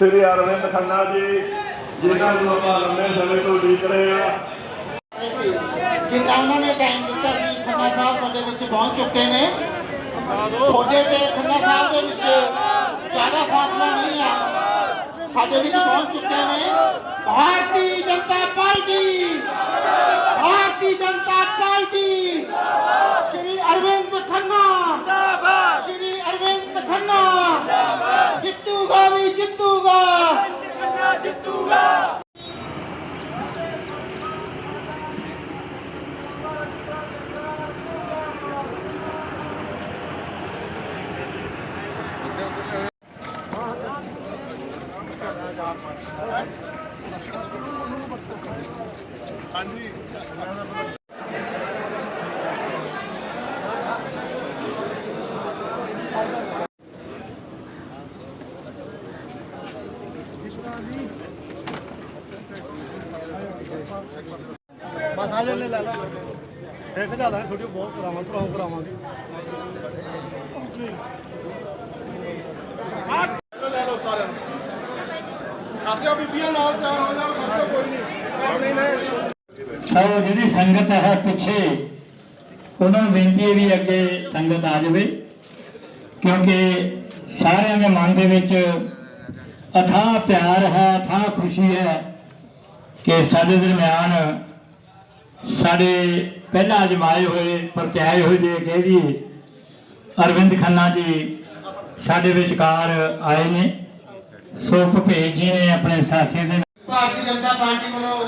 ਸ੍ਰੀ ਅਰਵਿੰਦ ਖੰਨਾ ਜੀ, ਜਿਨ੍ਹਾਂ ਨੂੰ ਆਪਾਂ ਲੰਮੇ ਸਮੇਂ ਤੋਂ ਉਡੀਕ ਰਹੇ ਆ ਜਿੰਨਾ ਉਹਨਾਂ ਨੇ ਟਾਈਮ ਦਿੱਤਾ ਸੀ, ਖੰਨਾ ਸਾਹਿਬ ਤੁਹਾਡੇ ਵਿੱਚ ਪਹੁੰਚ ਚੁੱਕੇ ਨੇ। ਤੁਹਾਡੇ ਤੇ ਖੰਨਾ ਸਾਹਿਬ ਦੇ ਵਿੱਚ ਜ਼ਿਆਦਾ ਫਾਸਲਾ ਨਹੀਂ ਆ। ਸਾਡੇ ਵਿੱਚ ਪਹੁੰਚ ਚੁੱਕੇ ਨੇ। ਭਾਰਤੀ ਜਨਤਾ ਪਾਰਟੀ, ਭਾਰਤੀ ਜਨਤਾ ਪਾਰਟੀ, ਸ਼੍ਰੀ ਅਰਵਿੰਦ ਖੰਨਾ, ਸ਼੍ਰੀ ਅਰਵਿੰਦ ਖੰਨਾ, ਜਿੱਤੂਗਾ ਵੀ ਜਿੱਤੂਗਾ ਬਸ ਆ ਲੈ ਲੈ। ਲੈ ਇੱਕ ਜ਼ਿਆਦਾ ਥੋੜੀ ਬਹੁਤ ਕਰਾਵਾਂ ਕਰਾਉਂ ਕਰਾਵਾਂਗੇ ਲੈ ਲਓ ਸਾਰਿਆਂ ਨੂੰ। ਖਾਤਿਆ ਬੀਬੀਆਂ ਨਾਲ ਤਿਆਰ ਹੋ ਜਾਓ ਖਾਤਿਆ ਕੋਈ ਨਹੀਂ। ਨਹੀਂ ਨਹੀਂ ਸੋ ਜਿਹੜੀ ਸੰਗਤ ਹੈ ਪਿੱਛੇ ਉਹਨਾਂ ਨੂੰ ਬੇਨਤੀ ਹੈ ਵੀ ਅੱਗੇ ਸੰਗਤ ਆ ਜਾਵੇ ਕਿਉਂਕਿ ਸਾਰਿਆਂ ਦੇ ਮਨ ਦੇ ਵਿੱਚ ਅਥਾਹ ਪਿਆਰ ਹੈ ਅਥਾਹ ਖੁਸ਼ੀ ਹੈ ਕਿ ਸਾਡੇ ਦਰਮਿਆਨ ਸਾਡੇ ਪਹਿਲਾਂ ਅਜਮਾਏ ਹੋਏ, ਪਰਚਾਏ ਹੋਏ ਜੇ ਕਹਿ ਦਈਏ ਅਰਵਿੰਦ ਖੰਨਾ ਜੀ ਸਾਡੇ ਵਿਚਕਾਰ ਆਏ ਨੇ। ਸੋ ਭਪੇਜ ਜੀ ਨੇ ਆਪਣੇ ਸਾਥੀ ਦੇ ਭਾਰਤੀ ਜਨਤਾ ਪਾਰਟੀ ਵੱਲੋਂ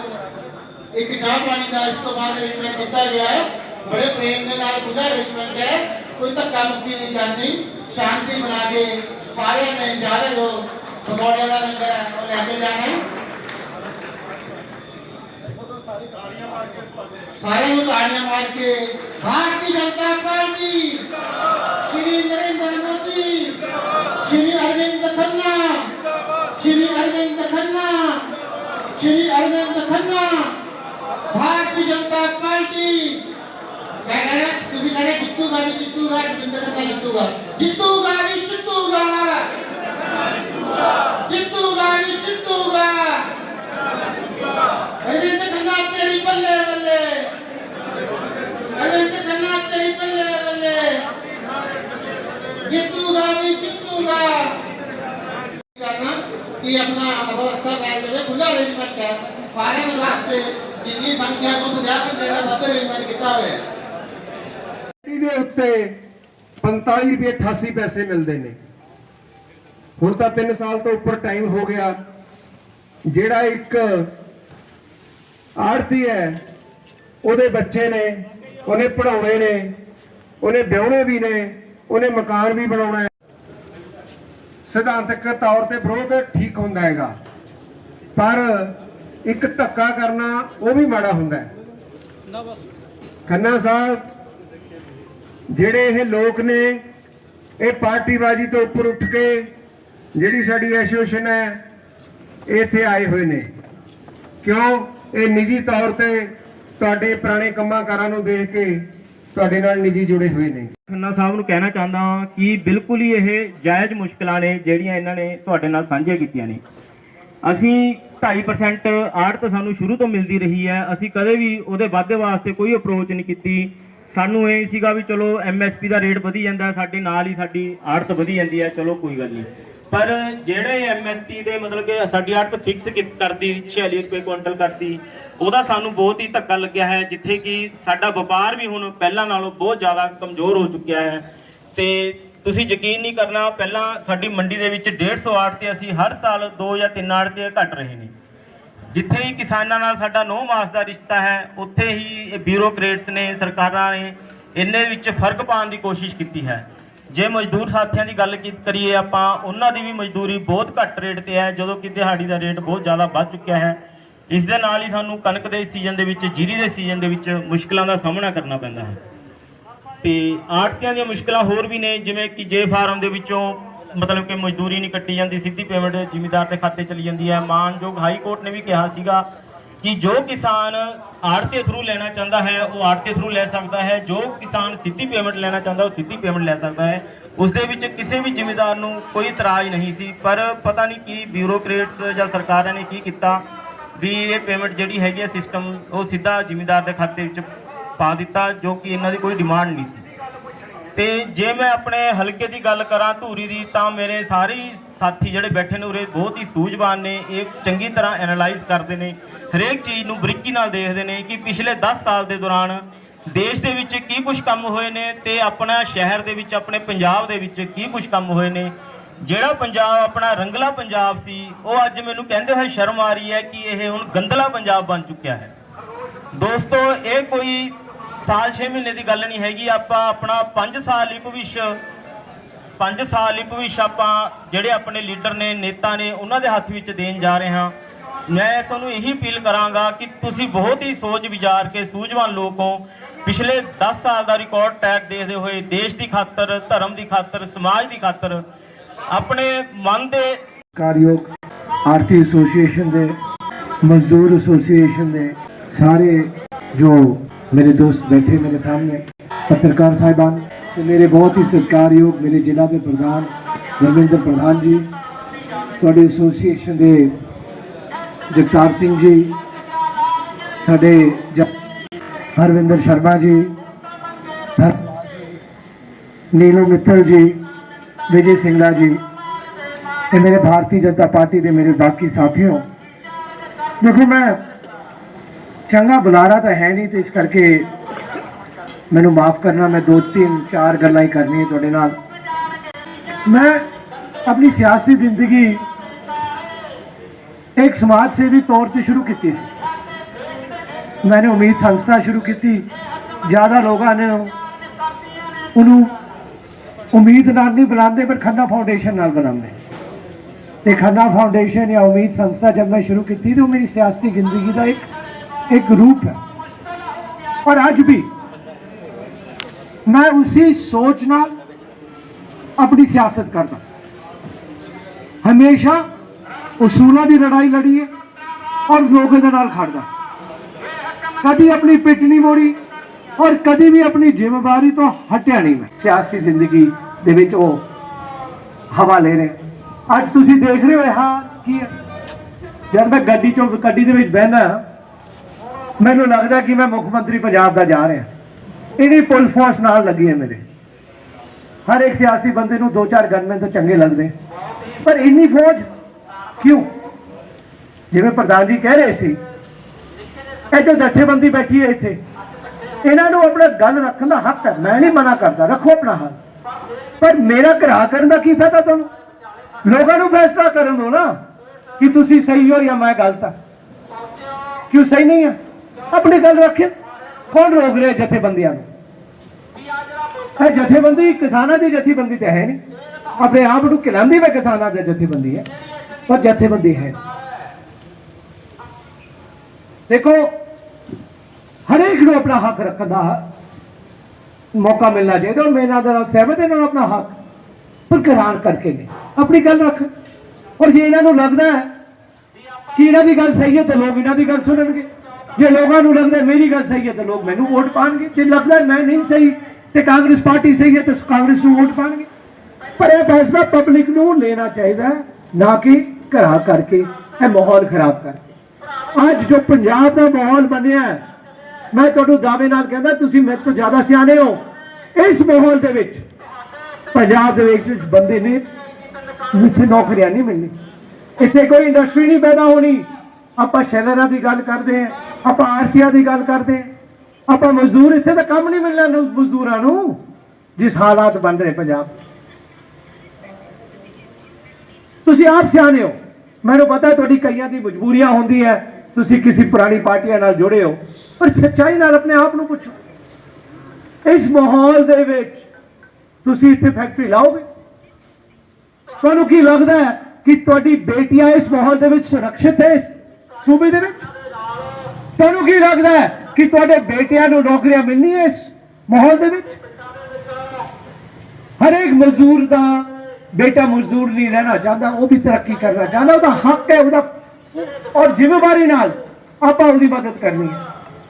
ਇੱਕ ਚਾਹ ਪਾਣੀ ਦਾ ਇਸ ਤੋਂ ਬਾਅਦ ਅਰੇਂਜਮੈਂਟ ਕੀਤਾ ਗਿਆ ਹੈ। ਬੜੇ ਪ੍ਰੇਮ ਦੇ ਨਾਲ ਖੁੱਲ੍ਹਾ ਅਰੇਂਜਮੈਂਟ ਹੈ। ਕੋਈ ਧੱਕਾ ਮੁੱਕੀ ਨਹੀਂ। ਕਰਨੀ ਸ਼ਾਂਤੀ ਬਣਾ ਕੇ ਸਾਰਿਆਂ ਨੇ ਜ਼ਿਆਦਾ ਜੋ ਪਕੌੜਿਆਂ ਦਾ ਲੰਗਰ ਹੈ, ਉਹ ਲੈ ਕੇ ਜਾਣਾ ਹੈ ਸਾਰਿਆਂ ਨੂੰ ਤਾੜੀਆਂ ਮਾਰ ਕੇ ਭਾਰਤੀ ਜਨਤਾ ਪਾਰਟੀ, ਸ਼੍ਰੀ ਨਰਿੰਦਰ ਮੋਦੀ, ਸ਼੍ਰੀ ਅਰਵਿੰਦ ਖੰਨਾ, ਸ਼੍ਰੀ ਅਰਵਿੰਦ ਖੰਨਾ, ਸ਼੍ਰੀ ਅਰਵਿੰਦ ਖੰਨਾ, ਭਾਰਤੀ ਜਨਤਾ ਪਾਰਟੀ। ਮੈਂ ਕਹ ਰਿਹਾ, ਤੁਸੀਂ ਕਹ ਰਹੇ ਜਿੱਤੂਗਾ ਵੀ ਜਿੱਤੂਗਾ, ਰਵਿੰਦਰ ਖੰਨਾ ਜਿੱਤੂਗਾ। ਵੀ ਜਿੱਤੂਗਾ ਜਿੱਤੂਗਾ ਵੀ ਜਿੱਤੂਗਾ ਅਰਵਿੰਦ ਖੰਨਾ ਤੇਰੀ ਬੱਲੇ ਬੱਲੇ ਅਰਵਿੰਦ ਖੰਨਾ ਤੇਰੀ ਬੱਲੇ ਬੱਲੇ ਜਿੱਤੂਗਾ ਵੀ ਜਿੱਤੂਗਾ ਕਰਨਾ ਕਿ ਆਪਣਾ ਅਵਸਥਾ ਕਰ ਦੇਵੇ ਖੁੱਲਾ ਅਰੇਂਜਮੈਂਟ ਹੈ ਸਾਰਿਆਂ ਦੇ ਵਾਸਤੇ ਜਿੰਨੀ ਸੰਖਿਆ ਤੋਂ 50 ਬੰਦੇ ਦਾ ਵੱਧ ਅਰੇਂਜਮੈਂਟ ਕੀਤਾ ਹੋਇਆ ਹੈ ਦੇ ਉੱਤੇ 45 ਰੁਪਏ 88 ਪੈਸੇ ਮਿਲਦੇ ਨੇ। ਹੁਣ ਤਾਂ 3 ਸਾਲ ਤੋਂ ਉੱਪਰ ਟਾਈਮ ਹੋ ਗਿਆ। ਜਿਹੜਾ ਇੱਕ ਆੜਤੀ ਹੈ, ਉਹਦੇ ਬੱਚੇ ਨੇ, ਉਹਨੇ ਪੜਾਉਣੇ ਨੇ, ਉਹਨੇ ਵਿਆਹਣੇ ਵੀ ਨੇ, ਉਹਨੇ ਮਕਾਨ ਵੀ ਬਣਾਉਣਾ ਹੈ। ਸਿਧਾਂਤਕ ਤੌਰ ਤੇ ਵਿਰੋਧ ਠੀਕ ਹੁੰਦਾ ਹੈਗਾ। ਪਰ ਇੱਕ ਧੱਕਾ ਕਰਨਾ ਉਹ ਵੀ ਮਾੜਾ ਹੁੰਦਾ ਹੈ। ਖੰਨਾ ਸਾਹਿਬ, ਜਿਹੜੇ ਇਹ ਲੋਕ ਨੇ, ਇਹ ਪਾਰਟੀਬਾਜ਼ੀ ਤੋਂ ਉੱਪਰ ਉੱਠ ਕੇ ਜਿਹੜੀ ਸਾਡੀ ਐਸੋਸੀਏਸ਼ਨ ਹੈ ਇਹ ਇੱਥੇ ਆਏ ਹੋਏ ਨੇ। ਕਿਉਂ? ਇਹ ਨਿੱਜੀ ਤੌਰ ਤੇ ਤੁਹਾਡੇ ਪੁਰਾਣੇ ਕੰਮਾਂ ਕਾਰਾਂ ਨੂੰ ਦੇਖ ਕੇ ਤੁਹਾਡੇ ਨਾਲ ਨਿੱਜੀ ਜੁੜੇ ਹੋਏ ਨੇ। ਖੰਨਾ ਸਾਹਿਬ ਨੂੰ ਕਹਿਣਾ ਚਾਹੁੰਦਾ ਹਾਂ ਕਿ ਬਿਲਕੁਲ ਹੀ ਇਹ ਜਾਇਜ਼ ਮੁਸ਼ਕਲਾਂ ਨੇ ਜਿਹੜੀਆਂ ਇਹਨਾਂ ਨੇ ਤੁਹਾਡੇ ਨਾਲ ਸਾਂਝੀਆਂ ਕੀਤੀਆਂ ਨੇ। ਅਸੀਂ 2.5% ਆੜਤ ਸਾਨੂੰ ਸ਼ੁਰੂ ਤੋਂ ਮਿਲਦੀ ਰਹੀ ਹੈ। ਅਸੀਂ ਕਦੇ ਵੀ ਉਹਦੇ ਵਾਧੇ ਵਾਸਤੇ ਕੋਈ ਅਪਰੋਚ ਨਹੀਂ ਕੀਤੀ। ਸਾਨੂੰ ਇਹ ਸੀਗਾ ਵੀ ਚਲੋ ਐਮਐਸਪੀ ਦਾ ਰੇਟ ਵਧੀ ਜਾਂਦਾ, ਸਾਡੇ ਨਾਲ ਹੀ ਸਾਡੀ ਆੜਤ ਵਧੀ ਜਾਂਦੀ ਹੈ। ਚਲੋ ਕੋਈ ਗੱਲ ਨਹੀਂ। ਪਰ ਜਿਹੜੇ ਐਮਐਸਪੀ ਦੇ ਮਤਲਬ ਕਿ ਸਾਡੀ ਆੜਤ ਫਿਕਸ ਕਰਦੀ 46 ਰੁਪਏ ਕੁਇੰਟਲ ਕਰਤੀ, ਉਹਦਾ ਸਾਨੂੰ ਬਹੁਤ ਹੀ ਧੱਕਾ ਲੱਗਿਆ ਹੈ, ਜਿੱਥੇ ਕਿ ਸਾਡਾ ਵਪਾਰ ਵੀ ਹੁਣ ਪਹਿਲਾਂ ਨਾਲੋਂ ਬਹੁਤ ਜ਼ਿਆਦਾ ਕਮਜ਼ੋਰ ਹੋ ਚੁੱਕਿਆ ਹੈ। ਤੇ ਤੁਸੀਂ ਯਕੀਨ ਨਹੀਂ ਕਰਨਾ, ਪਹਿਲਾਂ ਸਾਡੀ ਮੰਡੀ ਦੇ ਵਿੱਚ 150 ਆੜਤੀ ਅਸੀਂ ਹਰ ਸਾਲ 2 ਜਾਂ 3 ਆੜਤੀ ਘਟ ਰਹੇ ਨੇ। ਜਿੱਥੇ ਹੀ ਕਿਸਾਨਾਂ ਨਾਲ ਸਾਡਾ ਨੌ ਮਾਸ ਦਾ ਰਿਸ਼ਤਾ ਹੈ, ਉੱਥੇ ਹੀ ਇਹ ਬਿਊਰੋਕਰੇਟਸ ਨੇ, ਸਰਕਾਰਾਂ ਨੇ ਇੰਨੇ ਵਿੱਚ ਫ਼ਰਕ ਪਾਉਣ ਦੀ ਕੋਸ਼ਿਸ਼ ਕੀਤੀ ਹੈ। ਜੇ ਮਜ਼ਦੂਰ ਸਾਥੀਆਂ ਦੀ ਗੱਲ ਕੀ- ਕਰੀਏ ਆਪਾਂ, ਉਹਨਾਂ ਦੀ ਵੀ ਮਜ਼ਦੂਰੀ ਬਹੁਤ ਘੱਟ ਰੇਟ ਤੇ ਹੈ, ਜਦੋਂ ਕਿ ਦਿਹਾੜੀ ਦਾ ਰੇਟ ਬਹੁਤ ਜ਼ਿਆਦਾ ਵੱਧ ਚੁੱਕਿਆ ਹੈ। ਇਸ ਦੇ ਨਾਲ ਹੀ ਸਾਨੂੰ ਕਣਕ ਦੇ ਸੀਜ਼ਨ ਦੇ ਵਿੱਚ, ਜੀਰੀ ਦੇ ਸੀਜ਼ਨ ਦੇ ਵਿੱਚ ਮੁਸ਼ਕਲਾਂ ਦਾ ਸਾਹਮਣਾ ਕਰਨਾ ਪੈਂਦਾ ਹੈ। ਤੇ ਆੜਤੀਆਂ ਦੀਆਂ ਮੁਸ਼ਕਲਾਂ ਹੋਰ ਵੀ ਨੇ, ਜਿਵੇਂ ਕਿ ਜੇ ਫਾਰਮ ਦੇ ਵਿੱਚੋਂ ਮਤਲਬ ਕਿ ਮਜ਼ਦੂਰੀ ਨਹੀਂ ਕੱਟੀ ਜਾਂਦੀ, ਸਿੱਧੀ ਪੇਮੈਂਟ ਜ਼ਿਮੀਦਾਰ ਦੇ ਖਾਤੇ ਚਲੀ ਜਾਂਦੀ ਹੈ। ਮਾਨਯੋਗ ਹਾਈ ਕੋਰਟ ਨੇ ਵੀ ਕਿਹਾ ਸੀਗਾ ਕਿ ਜੋ ਕਿਸਾਨ ਆੜਤੇ ਥਰੂ ਲੈਣਾ ਚਾਹੁੰਦਾ ਹੈ, ਉਹ ਆੜਤੇ ਥਰੂ ਲੈ ਸਕਦਾ ਹੈ। ਜੋ ਕਿਸਾਨ ਸਿੱਧੀ ਪੇਮੈਂਟ ਲੈਣਾ ਚਾਹੁੰਦਾ, ਉਹ ਸਿੱਧੀ ਪੇਮੈਂਟ ਲੈ ਸਕਦਾ ਹੈ। ਉਸ ਦੇ ਵਿੱਚ ਕਿਸੇ ਵੀ ਜ਼ਿਮੀਦਾਰ ਨੂੰ ਕੋਈ ਇਤਰਾਜ਼ ਨਹੀਂ ਸੀ, ਪਰ ਪਤਾ ਨਹੀਂ ਕੀ ਬਿਊਰੋਕਰੇਟਸ ਜਾਂ ਸਰਕਾਰਾਂ ਨੇ ਕੀ ਕੀਤਾ ਵੀ ਇਹ ਪੇਮੈਂਟ ਜਿਹੜੀ ਹੈਗੀ ਹੈ ਸਿਸਟਮ ਉਹ ਸਿੱਧਾ ਜ਼ਿਮੀਦਾਰ ਦੇ ਖਾਤੇ ਵਿੱਚ ਪਾ ਦਿੱਤਾ ਜੋ ਕਿ ਇਹਨਾਂ ਦੀ ਕੋਈ ਡਿਮਾਂਡ ਨਹੀਂ ਸੀ। ਤੇ ਜੇ ਮੈਂ ਆਪਣੇ ਹਲਕੇ ਦੀ ਗੱਲ ਕਰਾਂ ਧੂਰੀ ਦੀ, ਤਾਂ ਮੇਰੇ ਸਾਰੇ ਹੀ ਸਾਥੀ ਜਿਹੜੇ ਬੈਠੇ ਨੇ ਉਰੇ ਬਹੁਤ ਹੀ ਸੂਝਵਾਨ ਨੇ, ਇਹ ਚੰਗੀ ਤਰ੍ਹਾਂ ਐਨਾਲਾਈਜ਼ ਕਰਦੇ ਨੇ, ਹਰੇਕ ਚੀਜ਼ ਨੂੰ ਬਰੀਕੀ ਨਾਲ ਦੇਖਦੇ ਨੇ ਕਿ ਪਿਛਲੇ 10 ਸਾਲ ਦੇ ਦੌਰਾਨ ਦੇਸ਼ ਦੇ ਵਿੱਚ ਕੀ ਕੁਝ ਕੰਮ ਹੋਏ ਨੇ ਤੇ ਆਪਣਾ ਸ਼ਹਿਰ ਦੇ ਵਿੱਚ, ਆਪਣੇ ਪੰਜਾਬ ਦੇ ਵਿੱਚ ਕੀ ਕੁਝ ਕੰਮ ਹੋਏ ਨੇ। ਜਿਹੜਾ ਪੰਜਾਬ, ਆਪਣਾ ਰੰਗਲਾ ਪੰਜਾਬ ਸੀ, ਉਹ ਅੱਜ ਮੈਨੂੰ ਕਹਿੰਦੇ ਹੋਏ ਸ਼ਰਮ ਆ ਰਹੀ ਹੈ ਕਿ ਇਹ ਹੁਣ ਗੰਦਲਾ ਪੰਜਾਬ ਬਣ ਚੁੱਕਿਆ ਹੈ। ਦੋਸਤੋ, ਇਹ ਕੋਈ ਸਾਲ 6 ਮਹੀਨੇ ਦੀ ਗੱਲ ਨਹੀਂ ਹੈਗੀ, ਆਪਾਂ ਆਪਣਾ 5 ਸਾਲ ਹੀ ਭਵਿੱਖ 5 ਸਾਲ ਹੀ ਭਵਿੱਖ ਆਪਾਂ ਜਿਹੜੇ ਆਪਣੇ ਲੀਡਰ ਨੇ, ਨੇਤਾ ਨੇ, ਉਹਨਾਂ ਦੇ ਹੱਥ ਵਿੱਚ ਦੇਣ ਜਾ ਰਹੇ ਹਾਂ। ਮੈਂ ਤੁਹਾਨੂੰ ਇਹੀ ਅਪੀਲ ਕਰਾਂਗਾ ਕਿ ਤੁਸੀਂ ਬਹੁਤ ਹੀ ਸੋਚ ਵਿਚਾਰ ਕੇ ਸੂਝਵਾਨ ਲੋਕ ਹੋ। ਪਿਛਲੇ 10 ਸਾਲ ਦਾ ਰਿਕਾਰਡ ਟੈਗ ਦੇਖਦੇ ਹੋਏ ਦੇਸ਼ ਦੀ ਖਾਤਰ, ਧਰਮ ਦੀ ਖਾਤਰ, ਸਮਾਜ ਦੀ ਖਾਤਰ ਆਪਣੇ ਮਨ ਦੇ ਕਾਰਯੋਗ ਆਰਤੀ ਐਸੋਸੀਏਸ਼ਨ ਦੇ, ਮਜ਼ਦੂਰ ਐਸੋਸੀਏਸ਼ਨ ਦੇ ਸਾਰੇ ਜੋ ਮੇਰੇ ਦੋਸਤ ਬੈਠੇ ਮੇਰੇ ਸਾਹਮਣੇ ਪੱਤਰਕਾਰ ਸਾਹਿਬਾਨ ਤੇ ਮੇਰੇ ਬਹੁਤ ਹੀ ਸਤਿਕਾਰਯੋਗ ਮੇਰੇ ਜ਼ਿਲ੍ਹਾ ਦੇ ਪ੍ਰਧਾਨ ਰਵਿੰਦਰ ਪ੍ਰਧਾਨ ਜੀ ਤੁਹਾਡੀ ਐਸੋਸੀਏਸ਼ਨ ਦੇ ਜਗਤਾਰ ਸਿੰਘ ਜੀ ਸਾਡੇ ਜ- ਹਰਵਿੰਦਰ ਸ਼ਰਮਾ ਜੀ ਧਰਮਪਾਲ ਨੀਲੂ ਮਿੱਤਲ ਜੀ ਵਿਜੇ ਸਿੰਘਲਾ ਜੀ ਤੇ ਮੇਰੇ ਭਾਰਤੀ ਜਨਤਾ ਪਾਰਟੀ ਦੇ ਮੇਰੇ ਬਾਕੀ ਸਾਥੀਓ ਦੇਖੋ ਮੈਂ ਚੰਗਾ ਬੁਲਾਰਾ ਤਾਂ ਹੈ ਨਹੀਂ ਤੇ ਇਸ ਕਰਕੇ ਮੈਨੂੰ ਮਾਫ ਕਰਨਾ, ਮੈਂ ਦੋ, ਤਿੰਨ, ਚਾਰ ਗੱਲਾਂ ਹੀ ਕਰਨੀਆਂ ਤੁਹਾਡੇ ਨਾਲ। ਮੈਂ ਆਪਣੀ ਸਿਆਸੀ ਜ਼ਿੰਦਗੀ ਇੱਕ ਸਮਾਜ ਸੇਵੀ ਤੌਰ ਤੇ ਸ਼ੁਰੂ ਕੀਤੀ ਸੀ। ਮੈਂ ਉਮੀਦ ਸੰਸਥਾ ਸ਼ੁਰੂ ਕੀਤੀ, ਜ਼ਿਆਦਾ ਲੋਕਾਂ ਨੇ ਉਹਨੂੰ ਉਮੀਦ ਨਾਲ ਨਹੀਂ ਬਣਾਉਂਦੇ, ਪਰ ਖੰਨਾ ਫਾਊਂਡੇਸ਼ਨ ਨਾਲ ਬਣਾਉਂਦੇ। ਤੇ ਖੰਨਾ ਫਾਊਂਡੇਸ਼ਨ ਜਾਂ ਉਮੀਦ ਸੰਸਥਾ ਜਦ ਮੈਂ ਸ਼ੁਰੂ ਕੀਤੀ, ਤਾਂ ਉਹ ਮੇਰੀ ਸਿਆਸੀ ਜ਼ਿੰਦਗੀ ਦਾ ਇੱਕ ਇੱਕ ਰੂਪ ਹੈ ਔਰ ਅੱਜ ਵੀ ਮੈਂ ਉਸੇ ਸੋਚ ਨਾਲ ਆਪਣੀ ਸਿਆਸਤ ਕਰਦਾ ਹਮੇਸ਼ਾ ਉਸੂਲਾਂ ਦੀ ਲੜਾਈ ਲੜੀ ਹੈ ਔਰ ਲੋਕਾਂ ਦੇ ਨਾਲ ਖੜਦਾ ਕਦੀ ਆਪਣੀ ਪਿੱਠ ਨਹੀਂ ਮੋੜੀ ਔਰ ਕਦੀ ਵੀ ਆਪਣੀ ਜ਼ਿੰਮੇਵਾਰੀ ਤੋਂ ਹਟਿਆ ਨਹੀਂ ਮੈਂ ਸਿਆਸੀ ਜ਼ਿੰਦਗੀ ਦੇ ਵਿੱਚ ਉਹ ਹਵਾ ਲੈ ਰਿਹਾ ਅੱਜ ਤੁਸੀਂ ਦੇਖ ਰਹੇ ਹੋ ਇਹ ਹਾਂ ਕੀ ਹੈ ਜਦ ਮੈਂ ਗੱਡੀ ਚੋਂ ਗੱਡੀ ਦੇ ਵਿੱਚ ਬਹਿੰਦਾ ਮੈਨੂੰ ਲੱਗਦਾ ਕਿ ਮੈਂ ਮੁੱਖ ਮੰਤਰੀ ਪੰਜਾਬ ਦਾ ਜਾ ਰਿਹਾ। ਇਹਦੀ ਪੁਲਿਸ ਫੋਰਸ ਨਾਲ ਲੱਗੀ ਹੈ ਮੇਰੇ। ਹਰ ਇੱਕ ਸਿਆਸੀ ਬੰਦੇ ਨੂੰ ਦੋ ਚਾਰ ਗਨਮੈਨ ਤਾਂ ਚੰਗੇ ਲੱਗਦੇ। ਪਰ ਇੰਨੀ ਫੌਜ ਕਿਉਂ? ਜਿਵੇਂ ਪ੍ਰਧਾਨ ਜੀ ਕਹਿ ਰਹੇ ਸੀ ਇਹ ਜੋ ਜਥੇਬੰਦੀ ਬੈਠੀ ਹੈ ਇੱਥੇ। ਇਹਨਾਂ ਨੂੰ ਆਪਣਾ ਗੱਲ ਰੱਖਣ ਦਾ ਹੱਕ ਹੈ। ਮੈਂ ਨਹੀਂ ਮਨਾ ਕਰਦਾ। ਰੱਖੋ ਆਪਣਾ ਹੱਕ। ਪਰ ਮੇਰਾ ਘਰਾ ਕਰਨ ਦਾ ਕੀ ਫਾਇਦਾ ਤੁਹਾਨੂੰ? ਲੋਕਾਂ ਨੂੰ ਫੈਸਲਾ ਕਰਨ ਦਿਓ ਨਾ ਕਿ ਤੁਸੀਂ ਸਹੀ ਹੋ ਜਾਂ ਮੈਂ ਗਲਤ ਹਾਂ। ਕਿਉਂ ਸਹੀ ਨਹੀਂ ਹੈ? ਆਪਣੀ ਗੱਲ ਰੱਖਿਓ। ਕੌਣ ਰੋਕ ਰਿਹਾ ਜਥੇਬੰਦੀਆਂ ਨੂੰ? ਇਹ ਜਥੇਬੰਦੀ ਕਿਸਾਨਾਂ ਦੀ ਜਥੇਬੰਦੀ ਤਾਂ ਹੈ ਨਹੀਂ। ਆਪਣੇ ਆਪ ਨੂੰ ਕਿਲਾਂਦੀ ਵੇ ਕਿਸਾਨਾਂ ਦੀ ਜਥੇਬੰਦੀ ਹੈ। ਪਰ ਜਥੇਬੰਦੀ ਹੈ ਦੇਖੋ, ਹਰੇਕ ਨੂੰ ਆਪਣਾ ਹੱਕ ਰੱਖਣ ਦਾ ਮੌਕਾ ਮਿਲਣਾ ਚਾਹੀਦਾ। ਔਰ ਮੈਂ ਇਹਨਾਂ ਦੇ ਨਾਲ ਸਹਿਮਤ ਇਹਨਾਂ ਨੂੰ ਆਪਣਾ ਹੱਕ ਬਰਕਰਾਰ ਕਰਕੇ ਨੇ। ਆਪਣੀ ਗੱਲ ਰੱਖ। ਔਰ ਜੇ ਇਹਨਾਂ ਨੂੰ ਲੱਗਦਾ ਹੈ ਕਿ ਇਹਨਾਂ ਦੀ ਗੱਲ ਸਹੀ ਹੈ, ਤਾਂ ਲੋਕ ਇਹਨਾਂ ਦੀ ਗੱਲ ਸੁਣਨਗੇ। ਜੇ ਲੋਕਾਂ ਨੂੰ ਲੱਗਦਾ ਮੇਰੀ ਗੱਲ ਸਹੀ ਹੈ ਤਾਂ ਲੋਕ ਮੈਨੂੰ ਵੋਟ ਪਾਣਗੇ ਜੇ ਲੱਗਦਾ ਮੈਂ ਨਹੀਂ ਸਹੀ ਤੇ ਕਾਂਗਰਸ ਪਾਰਟੀ ਸਹੀ ਹੈ ਤਾਂ ਕਾਂਗਰਸ ਨੂੰ ਵੋਟ ਪਾਣਗੇ ਪਰ ਇਹ ਫੈਸਲਾ ਪਬਲਿਕ ਨੂੰ ਲੈਣਾ ਚਾਹੀਦਾ ਨਾ ਕਿ ਘਰਾ ਕਰਕੇ ਇਹ ਮਾਹੌਲ ਖਰਾਬ ਕਰਕੇ ਅੱਜ ਜੋ ਪੰਜਾਬ ਦਾ ਮਾਹੌਲ ਬਣਿਆ ਮੈਂ ਤੁਹਾਨੂੰ ਦਾਅਵੇ ਨਾਲ ਕਹਿੰਦਾ ਤੁਸੀਂ ਮੇਰੇ ਤੋਂ ਜ਼ਿਆਦਾ ਸਿਆਣੇ ਹੋ ਇਸ ਮਾਹੌਲ ਦੇ ਵਿੱਚ ਪੰਜਾਬ ਦੇ ਵਿੱਚ ਬੰਦੇ ਨੇ ਜਿੱਥੇ ਨੌਕਰੀਆਂ ਨਹੀਂ ਮਿਲਣੀ ਇੱਥੇ ਕੋਈ ਇੰਡਸਟਰੀ ਨਹੀਂ ਪੈਦਾ ਹੋਣੀ ਆਪਾਂ ਸ਼ਹਿਰਾਂ ਦੀ ਗੱਲ ਕਰਦੇ ਹਾਂ ਆਪਾਂ ਆਰਤੀਆਂ ਦੀ ਗੱਲ ਕਰਦੇ ਆਪਾਂ ਮਜ਼ਦੂਰ, ਇੱਥੇ ਤਾਂ ਕੰਮ ਨਹੀਂ ਮਿਲਣਾ ਮਜ਼ਦੂਰਾਂ ਨੂੰ। ਜਿਸ ਹਾਲਾਤ ਬਣ ਰਹੇ ਪੰਜਾਬ ਤੁਸੀਂ ਆਪ ਸਿਆਣੇ ਹੋ। ਮੈਨੂੰ ਪਤਾ ਤੁਹਾਡੀ ਕਈਆਂ ਦੀ ਮਜਬੂਰੀਆਂ ਹੁੰਦੀ ਹੈ। ਤੁਸੀਂ ਕਿਸੇ ਪੁਰਾਣੀ ਪਾਰਟੀਆਂ ਨਾਲ ਜੁੜੇ ਹੋ। ਪਰ ਸੱਚਾਈ ਨਾਲ ਆਪਣੇ ਆਪ ਨੂੰ ਪੁੱਛੋ। ਇਸ ਮਾਹੌਲ ਦੇ ਵਿੱਚ ਤੁਸੀਂ ਇੱਥੇ ਫੈਕਟਰੀ ਲਾਓਗੇ? ਤੁਹਾਨੂੰ ਕੀ ਲੱਗਦਾ ਹੈ ਕਿ ਤੁਹਾਡੀ ਬੇਟੀਆਂ ਇਸ ਮਾਹੌਲ ਦੇ ਵਿੱਚ ਸੁਰੱਖਿਅਤ ਹੈ ਇਸ ਸੂਬੇ ਦੇ ਵਿੱਚ? ਤੁਹਾਨੂੰ ਕੀ ਲੱਗਦਾ ਕਿ ਤੁਹਾਡੇ ਬੇਟਿਆਂ ਨੂੰ ਨੌਕਰੀਆਂ ਮਿਲਣੀ ਮਿਲਣੀਆਂ ਇਸ ਮਾਹੌਲ ਦੇ ਵਿੱਚ? ਹਰੇਕ ਮਜ਼ਦੂਰ ਦਾ ਬੇਟਾ ਮਜ਼ਦੂਰ ਨਹੀਂ ਰਹਿਣਾ ਚਾਹੁੰਦਾ, ਉਹ ਵੀ ਤਰੱਕੀ ਕਰਨਾ ਚਾਹੁੰਦਾ, ਉਹਦਾ ਹੱਕ ਹੈ, ਉਹਦਾ ਔਰ ਜ਼ਿੰਮੇਵਾਰੀ ਨਾਲ ਆਪਾਂ ਉਹਦੀ ਮਦਦ ਕਰਨੀ ਹੈ।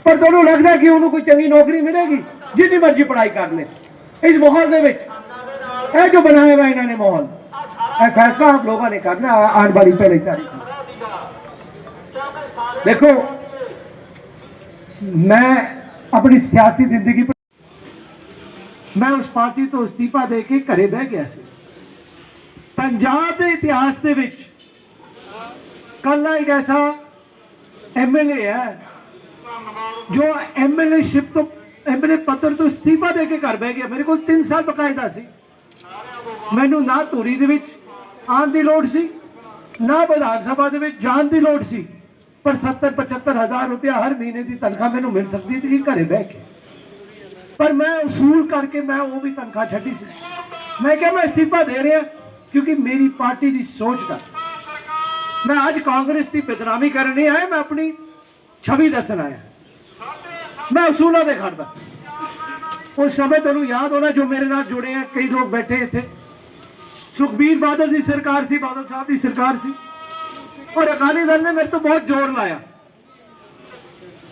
ਪਰ ਤੁਹਾਨੂੰ ਲੱਗਦਾ ਕਿ ਉਹਨੂੰ ਕੋਈ ਚੰਗੀ ਨੌਕਰੀ ਮਿਲੇਗੀ? ਜਿੰਨੀ ਮਰਜ਼ੀ ਪੜ੍ਹਾਈ ਕਰ ਲੇ। ਇਸ ਮਾਹੌਲ ਦੇ ਵਿੱਚ, ਇਹ ਜੋ ਬਣਾਇਆ ਹੋਇਆ ਇਹਨਾਂ ਨੇ ਮਾਹੌਲ, ਇਹ ਫੈਸਲਾ ਆਪ ਲੋਕਾਂ ਨੇ ਕਰਨਾ ਆਉਣ ਵਾਲੀ ਪਹਿਲੀ ਤਾਰੀਖ ਦੇਖੋ ਮੈਂ ਆਪਣੀ ਸਿਆਸੀ ਜ਼ਿੰਦਗੀ ਮੈਂ ਉਸ ਪਾਰਟੀ ਤੋਂ ਅਸਤੀਫਾ ਦੇ ਕੇ ਘਰੇ ਬਹਿ ਗਿਆ ਸੀ। ਪੰਜਾਬ ਦੇ ਇਤਿਹਾਸ ਦੇ ਵਿੱਚ ਕੱਲਾ ਇੱਕ ਐਸਾ ਐਮਐਲਏ ਹੈ, ਜੋ ਐਮਐਲਏ ਸ਼ਿਪ ਤੋਂ ਐਮਐਲਏ ਪੱਤਰ ਤੋਂ ਅਸਤੀਫਾ ਦੇ ਕੇ ਘਰ ਬਹਿ ਗਿਆ। ਮੇਰੇ ਕੋਲ 3 ਸਾਲ ਬਕਾਇਦਾ ਸੀ। ਮੈਨੂੰ ਨਾ ਧੂਰੀ ਦੇ ਵਿੱਚ ਆਉਣ ਦੀ ਲੋੜ ਸੀ, ਨਾ ਵਿਧਾਨ ਸਭਾ ਦੇ ਵਿੱਚ ਜਾਣ ਦੀ ਲੋੜ ਸੀ। ਪਰ 70 75 ਹਜ਼ਾਰ ਰੁਪਇਆ ਹਰ ਮਹੀਨੇ ਦੀ ਤਨਖਾਹ ਮੈਨੂੰ ਮਿਲ ਸਕਦੀ ਸੀ ਘਰੇ ਬਹਿ ਕੇ। ਪਰ ਮੈਂ ਉਸੂਲ ਕਰਕੇ ਮੈਂ ਉਹ ਵੀ ਤਨਖਾਹ ਛੱਡੀ ਸੀ। ਮੈਂ ਕਿਹਾ ਮੈਂ ਅਸਤੀਫਾ ਦੇ ਰਿਹਾ ਕਿਉਂਕਿ ਮੇਰੀ ਪਾਰਟੀ ਦੀ ਸੋਚ ਦਾ। ਮੈਂ ਅੱਜ ਕਾਂਗਰਸ ਦੀ ਬਦਨਾਮੀ ਕਰਨ ਨਹੀਂ ਆਇਆ, ਮੈਂ ਆਪਣੀ ਛਵੀ ਦੱਸਣ ਆਇਆ। ਮੈਂ ਉਸੂਲਾਂ ਦੇ ਖੜਦਾ ਉਸ ਸਮੇਂ ਤੁਹਾਨੂੰ ਯਾਦ ਹੋਣਾ ਜੋ ਮੇਰੇ ਨਾਲ ਜੁੜੇ ਆ, ਕਈ ਲੋਕ ਬੈਠੇ ਇੱਥੇ। ਸੁਖਬੀਰ ਬਾਦਲ ਦੀ ਸਰਕਾਰ ਸੀ, ਬਾਦਲ ਸਾਹਿਬ ਦੀ ਸਰਕਾਰ ਸੀ। ਔਰ ਅਕਾਲੀ ਦਲ ਨੇ ਮੇਰੇ ਤੋਂ ਬਹੁਤ ਜ਼ੋਰ ਲਾਇਆ।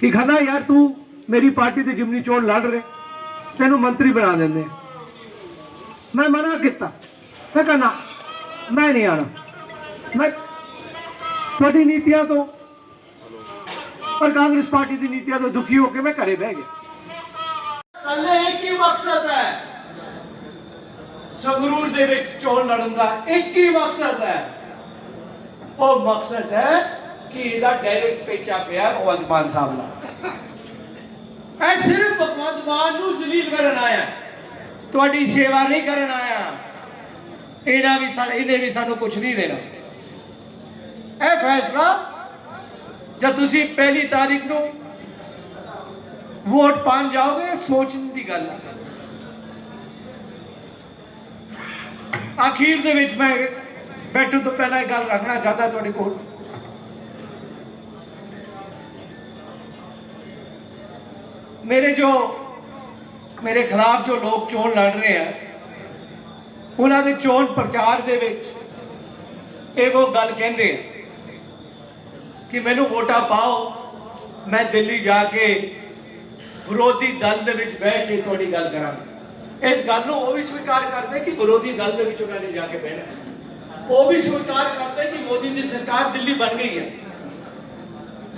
ਕਿ ਖੰਨਾ ਯਾਰ ਤੂੰ ਮੇਰੀ ਪਾਰਟੀ ਦੇ ਜਿਮਨੀ ਚੋਣ ਲੜ ਰਹੇ, ਤੈਨੂੰ ਮੰਤਰੀ ਬਣਾ ਦਿੰਦੇ ਮੈਂ ਮਨਾ ਕੀਤਾ। ਮੈਂ ਕਿਹਾ ਮੈਂ ਨਹੀਂ ਆਣਾ ਮੈਂ ਤੁਹਾਡੀ ਨੀਤੀਆਂ ਤੋਂ ਪਰ ਕਾਂਗਰਸ ਪਾਰਟੀ ਦੀ ਨੀਤੀਆਂ ਤੋਂ ਦੁਖੀ ਹੋ ਕੇ ਮੈਂ ਘਰੇ ਬਹਿ ਗਿਆ। ਕੱਲੇ ਇੱਕ ਹੀ ਮਕਸਦ ਹੈ ਸੰਗਰੂਰ ਦੇ ਵਿੱਚ ਚੋਣ ਲੜਨ ਦਾ। ਇੱਕ ਹੀ ਮਕਸਦ ਹੈ। ਉਹ ਮਕਸਦ ਹੈ ਕਿ ਇਹਦਾ ਡਾਇਰੈਕਟ ਪੇਚਾ ਪਿਆ ਭਗਵੰਤ ਮਾਨ ਸਾਹਿਬ ਨਾਲ। ਇਹ ਸਿਰਫ ਭਗਵੰਤ ਮਾਨ ਨੂੰ ਜ਼ਲੀਲ ਕਰਨ ਆਇਆ। ਤੁਹਾਡੀ ਸੇਵਾ ਨਹੀਂ ਕਰਨ ਆਇਆ। ਇਹਨਾਂ ਵੀ ਸਾਡੇ ਇਹਨੇ ਵੀ ਸਾਨੂੰ ਕੁਝ ਨਹੀਂ ਦੇਣਾ। ਇਹ ਫੈਸਲਾ ਜਦ ਤੁਸੀਂ ਪਹਿਲੀ ਤਾਰੀਖ ਨੂੰ ਵੋਟ ਪਾਣ ਜਾਓਗੇ, ਸੋਚਣ ਦੀ ਗੱਲ ਹੈ। ਆਖੀਰ ਦੇ ਵਿੱਚ ਮੈਂ ਬੈਠੂ ਤੋਂ ਪਹਿਲਾਂ ਇਹ ਗੱਲ ਰੱਖਣਾ ਚਾਹਦਾ ਤੁਹਾਡੇ ਕੋਲ। ਮੇਰੇ ਜੋ, ਮੇਰੇ ਖਿਲਾਫ ਜੋ ਲੋਕ ਚੋਣ ਲੜ ਰਹੇ ਆ, ਉਹਨਾਂ ਦੇ ਚੋਣ ਪ੍ਰਚਾਰ ਦੇ ਵਿੱਚ ਇਹ ਉਹ ਗੱਲ ਕਹਿੰਦੇ ਆ ਕਿ ਮੈਨੂੰ ਵੋਟਾਂ ਪਾਓ, ਮੈਂ ਦਿੱਲੀ ਜਾ ਕੇ ਵਿਰੋਧੀ ਦਲ ਦੇ ਵਿੱਚ ਬਹਿ ਕੇ ਤੁਹਾਡੀ ਗੱਲ ਕਰਾਂਗਾ। ਇਸ ਗੱਲ ਨੂੰ ਉਹ ਵੀ ਸਵੀਕਾਰ ਕਰਦੇ ਕਿ ਵਿਰੋਧੀ ਦਲ ਦੇ ਵਿੱਚ ਉਹਨਾਂ ਨੇ ਜਾ ਕੇ ਬਹਿਣਾ। ਉਹ ਵੀ ਸਵੀਕਾਰ ਕਰਦੇ ਕਿ ਮੋਦੀ ਦੀ ਸਰਕਾਰ ਦਿੱਲੀ ਬਣ ਗਈ ਹੈ।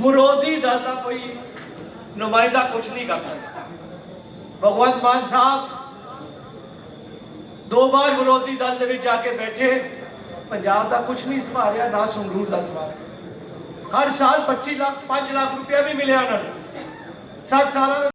ਵਿਰੋਧੀ ਦਲ ਦਾ ਕੋਈ ਨੁਮਾਇੰਦਾ ਕੁਝ ਨਹੀਂ ਕਰ ਸਕਦਾ। ਭਗਵੰਤ ਮਾਨ ਸਾਹਿਬ ਦੋ ਵਾਰ ਵਿਰੋਧੀ ਦਲ ਦੇ ਵਿੱਚ ਜਾ ਕੇ ਬੈਠੇ। ਪੰਜਾਬ ਦਾ ਕੁਝ ਨਹੀਂ ਸੰਭਾਲਿਆ, ਨਾ ਸੰਗਰੂਰ ਦਾ ਸੰਭਾਲਿਆ। ਹਰ ਸਾਲ 25 ਲੱਖ 5 ਲੱਖ ਰੁਪਇਆ ਵੀ ਮਿਲਿਆ ਉਹਨਾਂ ਨੂੰ। 7 ਸਾਲਾਂ ਦੇ